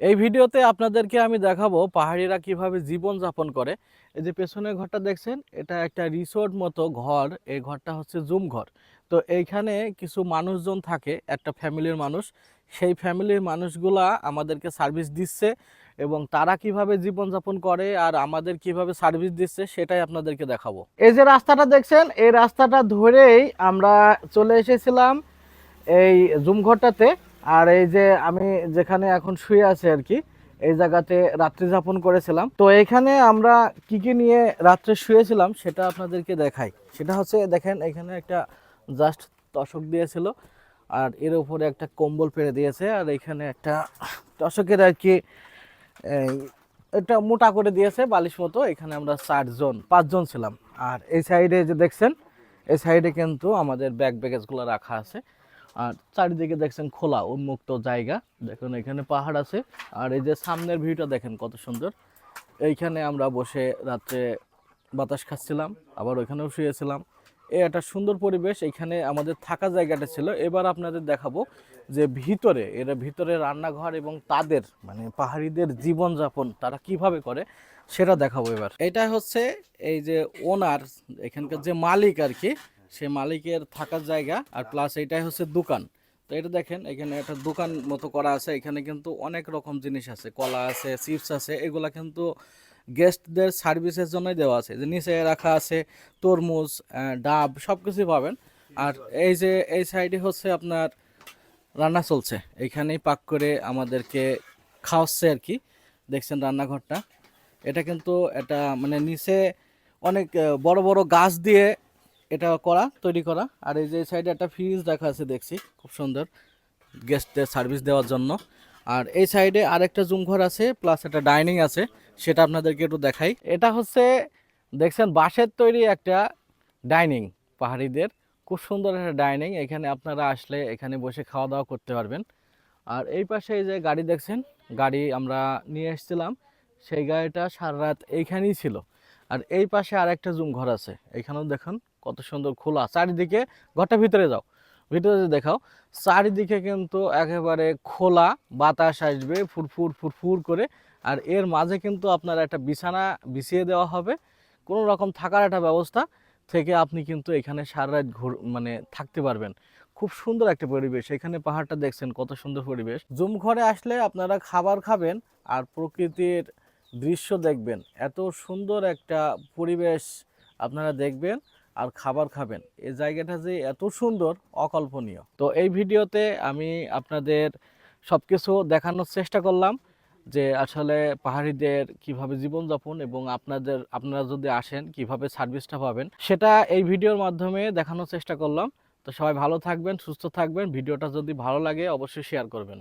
এই ভিডিওতে আপনাদেরকে আমি দেখাবো পাহাড়িরা কীভাবে জীবন যাপন করে। এই যে পেছনের ঘরটা দেখছেন, এটা একটা রিসোর্ট মতো ঘর, এই ঘরটা হচ্ছে জুম ঘর। তো এইখানে কিছু মানুষজন থাকে, একটা ফ্যামিলির মানুষ। সেই ফ্যামিলির মানুষগুলা আমাদেরকে সার্ভিস দিচ্ছে এবং তারা কীভাবে জীবন যাপন করে আর আমাদের কীভাবে সার্ভিস দিচ্ছে সেটাই আপনাদেরকে দেখাবো। এই যে রাস্তাটা দেখছেন, এই রাস্তাটা ধরেই আমরা চলে এসেছিলাম এই জুম ঘরটাতে। আর এই যে আমি যেখানে এখন শুয়ে আছি আর কি, এই জায়গাতে রাত্রি যাপন করেছিলাম। তো এখানে আমরা কি কি নিয়ে রাত্রে শুয়েছিলাম সেটা আপনাদেরকে দেখাই। সেটা হচ্ছে, দেখেন, এখানে একটা জাস্ট তশক দিয়েছিল, আর এর উপরে একটা কম্বল পেরে দিয়েছে, আর এখানে একটা তশকের আর কি এটা মোটা করে দিয়েছে বালিশ মতো। এখানে আমরা চারজন, পাঁচজন ছিলাম। আর এই সাইডে যে দেখছেন, এই সাইডে কিন্তু আমাদের ব্যাগ ব্যাগেজগুলো রাখা আছে। আর চারিদিকে দেখছেন খোলা, উন্মুক্ত জায়গা। দেখুন, এখানে পাহাড় আছে। আর এই যে সামনের ভিউটা দেখেন কত সুন্দর। এইখানে আমরা বসে রাত্রে বাতাস খাচ্ছিলাম, আবার ওইখানেও শুয়েছিলাম। এই একটা সুন্দর পরিবেশ, এখানে আমাদের থাকা জায়গাটা ছিল। এবার আপনাদের দেখাবো যে ভিতরে, এরা ভিতরে রান্নাঘর এবং তাদের মানে পাহাড়িদের জীবনযাপন, তারা কীভাবে করে, সেটা দেখাবো এবার। এটা হচ্ছে এই যে ওনার, এখানকার যে মালিক আর কি সে মালিকের থাকার জায়গা আর প্লাস এটাই হচ্ছে দোকান। তো এটা দেখেন, এখানে একটা দোকান মতো করা আছে, এখানে কিন্তু অনেক রকম জিনিস আছে, কলা আছে চিপস আছে, এগুলা কিন্তু গেস্টদের সার্ভিসের জন্যই দেওয়া আছে। যে নিচে রাখা আছে তরমুজ ডাব সব কিছুই পাবেন। আর এই যে, এই সাইডে হচ্ছে আপনার রান্না চলছে। এইখানেই পাক করে আমাদেরকে খাওয়াচ্ছে আর কি। দেখছেন রান্নাঘরটা। এটা কিন্তু এটা মানে নিচে অনেক বড় বড় গাছ দিয়ে এটা করা, তৈরি করা। আর এই যে সাইডে একটা ফ্রিজ রাখা আছে, দেখছি, খুব সুন্দর গেস্টদের সার্ভিস দেওয়ার জন্য। আর এই সাইডে আরেকটা জুম ঘর আছে প্লাস একটা ডাইনিং আছে, সেটা আপনাদেরকে একটু দেখাই। এটা হচ্ছে, দেখছেন, বাঁশের তৈরি একটা ডাইনিং পাহাড়িদের। খুব সুন্দর একটা ডাইনিং এখানে আপনারা আসলে এখানে বসে খাওয়া দাওয়া করতে পারবেন। আর এই পাশে এই যে গাড়ি, দেখছেন, গাড়ি আমরা নিয়ে এসেছিলাম, সেই গাড়িটা সারা রাত এইখানেই ছিল। আর এই পাশে আর একটা জুম ঘর আছে, এখানেও দেখুন কত সুন্দর খোলা। চারিদিকে ঘরটা ভিতরে যাও, ভিতরে দেখাও, চারিদিকে কিন্তু একেবারে খোলা বাতাস আসবে, ফুরফুর ফুরফুর করে। আর এর মাঝে কিন্তু আপনার একটা বিছানা বিছিয়ে দেওয়া হবে। কোনো রকম থাকার একটা ব্যবস্থা থেকে আপনি কিন্তু এখানে সারা রাত ঘুর মানে থাকতে পারবেন। খুব সুন্দর একটা পরিবেশ। এখানে পাহাড়টা দেখছেন, কত সুন্দর পরিবেশ। জুম ঘরে আসলে আপনারা খাবার খাবেন আর প্রকৃতির দৃশ্য দেখবেন। এত সুন্দর একটা পরিবেশ আপনারা দেখবেন। আর খাবার খাবেন। এই জায়গাটা যে এত সুন্দর, অকল্পনীয়। তো এই ভিডিওতে আমি আপনাদের সব কিছু দেখানোর চেষ্টা করলাম যে আসলে পাহাড়িদের কীভাবে জীবনযাপন এবং আপনাদের, আপনারা যদি আসেন, কীভাবে সার্ভিসটা পাবেন, সেটা এই ভিডিওর মাধ্যমে দেখানোর চেষ্টা করলাম। তো সবাই ভালো থাকবেন, সুস্থ থাকবেন। ভিডিওটা যদি ভালো লাগে, অবশ্যই শেয়ার করবেন।